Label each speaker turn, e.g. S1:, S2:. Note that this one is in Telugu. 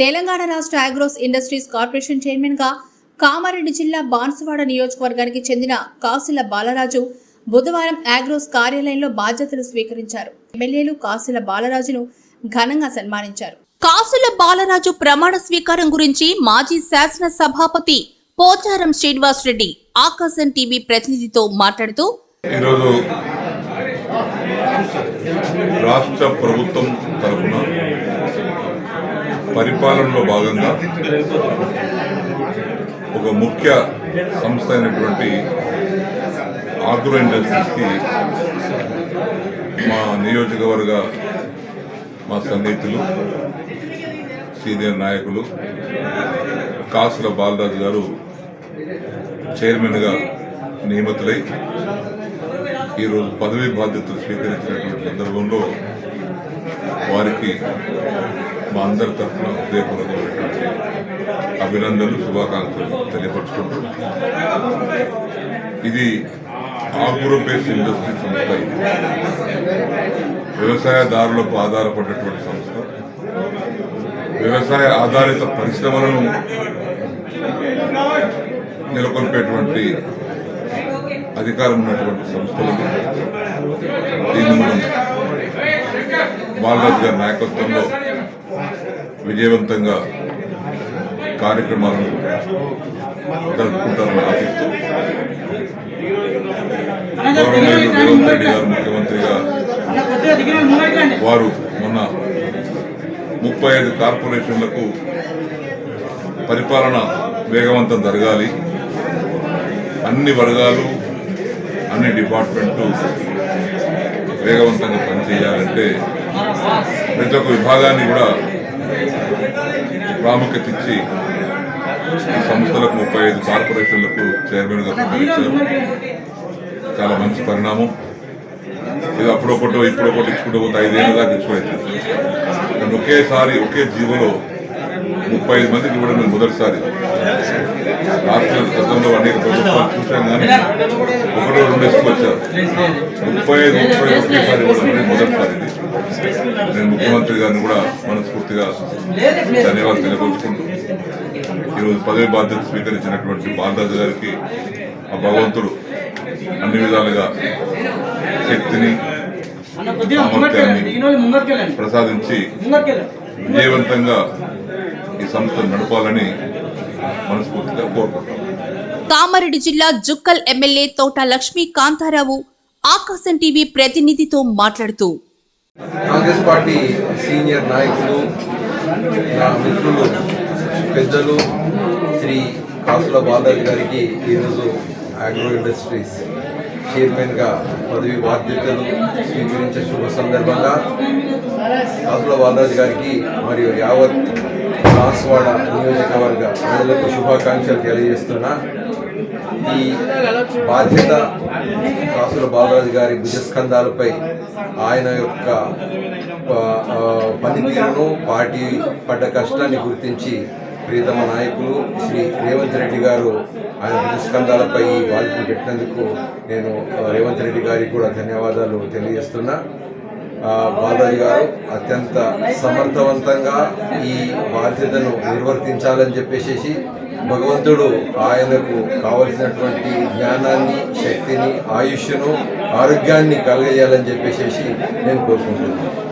S1: తెలంగాణ రాష్ట్ర అగ్రోస్ ఇండస్ట్రీస్ కార్పొరేషన్ చైర్మన్గా కామారెడ్డి జిల్లా బాన్సువాడ నియోజకవర్గానికి చెందిన కాసుల బాలరాజు బుధవారం అగ్రోస్ కార్యాలయంలో బాధ్యతలు స్వీకరించారు. ఎమ్మెల్యేలు కాసుల బాలరాజును ఘనంగా సన్మానించారు.
S2: కాసుల బాలరాజు ప్రమాణ స్వీకారం గురించి మాజీ శాసన సభాపతి పోచారం శ్రీనివాస్ రెడ్డి ఆకాశం టీవీ ప్రతినిధితో మాట్లాడుతూ
S3: ఈరోజు రాష్ట్ర ప్రభుత్వం తరఫున పరిపాలనలో భాగంగా ఒక ముఖ్య సంస్థ అయినటువంటి ఆగ్రో ఇండస్ట్రీస్కి మా నియోజకవర్గ మా సన్నిహితులు సీనియర్ నాయకులు కాసుల బాలరాజు గారు చైర్మన్గా నియమితులై ఈరోజు పదవీ బాధ్యతలు స్వీకరించినటువంటి సందర్భంలో వారికి మా అందరి తరఫున హృదయపూర్వక అభినందనలు శుభాకాంక్షలు తెలియపరుచుకుంటూ. ఇది ఆగ్రో ఇండస్ట్రీ సంస్థ ఇది. వ్యవసాయదారులకు ఆధారపడినటువంటి సంస్థ. వ్యవసాయ ఆధారిత పరిశ్రమలను నెలకొల్పేటువంటి అధికారం ఉన్నటువంటి సంస్థలు దీన్ని మనం బాలరాజు గారి నాయకత్వంలో విజయవంతంగా కార్యక్రమాలను జరుపుకుంటారని ఆశిస్తూ గౌరవనీయులు రేవంత్ రెడ్డి గారు ముఖ్యమంత్రిగా వారు మొన్న ముప్పై ఐదు కార్పొరేషన్లకు పరిపాలన వేగవంతం జరగాలి. అన్ని వర్గాలు అన్ని డిపార్ట్మెంట్లు వేగవంతంగా పనిచేయాలంటే ప్రతి ఒక్క విభాగాన్ని కూడా ప్రాముఖ్యత ఇచ్చి ఈ సంస్థలకు ముప్పై ఐదు కార్పొరేషన్లకు చైర్మన్గా ప్రకటించారు చాలా మంచి పరిణామం. ఇది అప్పుడొకటో ఇప్పుడొకటి ఇచ్చుకుంటూ పోతే ఐదేళ్ళ దాకా ఇచ్చుకోవచ్చు కానీ ఒకేసారి ఒకే జీవోలో ముప్పై ఐదు మందికి ఇవ్వడం మొదటిసారి. చూశాం కానీ ఒకటో రెండు ఇసుకొచ్చారు ముప్పై ఐదు ముప్పై ఒకేసారి మొదటిసారి నేను ముఖ్యమంత్రి గారిని కూడా మనస్ఫూర్తిగా ధన్యవాదాలు తెలియపరుచుకుంటూ ఈరోజు పదవి బాధ్యత స్వీకరించినటువంటి బాలరాజు గారికి ఆ భగవంతుడు అన్ని విధాలుగా శక్తిని ప్రసాదించి విజయవంతంగా ఈ సంస్థను నడపాలని మనస్ఫూర్తిగా కోరుకుంటాం
S2: కామారెడ్డి జిల్లా జుక్కల్ ఎమ్మెల్యే తోట లక్ష్మీ కాంతారావు ఆకాశం టీవీ ప్రతినిధితో మాట్లాడుతూ
S4: కాంగ్రెస్ పార్టీ సీనియర్ నాయకులు నా మిత్రులు పెద్దలు శ్రీ కాసుల బాలరాజు గారికి ఈరోజు అగ్రో ఇండస్ట్రీస్ చైర్మన్గా పదవి బాధ్యతలు స్వీకరించే శుభ సందర్భంగా కాసుల బాలరాజు గారికి మరియు యావత్ కాస్వాడ నియోజకవర్గ ప్రజలకు శుభాకాంక్షలు తెలియజేస్తున్నా ఈ బాధ్యత కాసుల బాలరాజు గారి భుజస్కంధాలపై ఆయన యొక్క పనితీరును పార్టీ పడ్డ కష్టాన్ని గుర్తించి ప్రియతమ నాయకులు శ్రీ రేవంత్ రెడ్డి గారు ఆయన భుజస్కంధాలపై ఈ బాధ్యతను పెట్టినందుకు నేను రేవంత్ రెడ్డి గారికి కూడా ధన్యవాదాలు తెలియజేస్తున్నా. ఆ, గారు అత్యంత సమర్థవంతంగా ఈ బాధ్యతను నిర్వర్తించాలని చెప్పేసి భగవంతుడు ఆయనకు కావలసినటువంటి జ్ఞానాన్ని శక్తిని ఆయుష్ను ఆరోగ్యాన్ని కలగజేయాలని చెప్పేసి నేను కోరుకుంటున్నాను.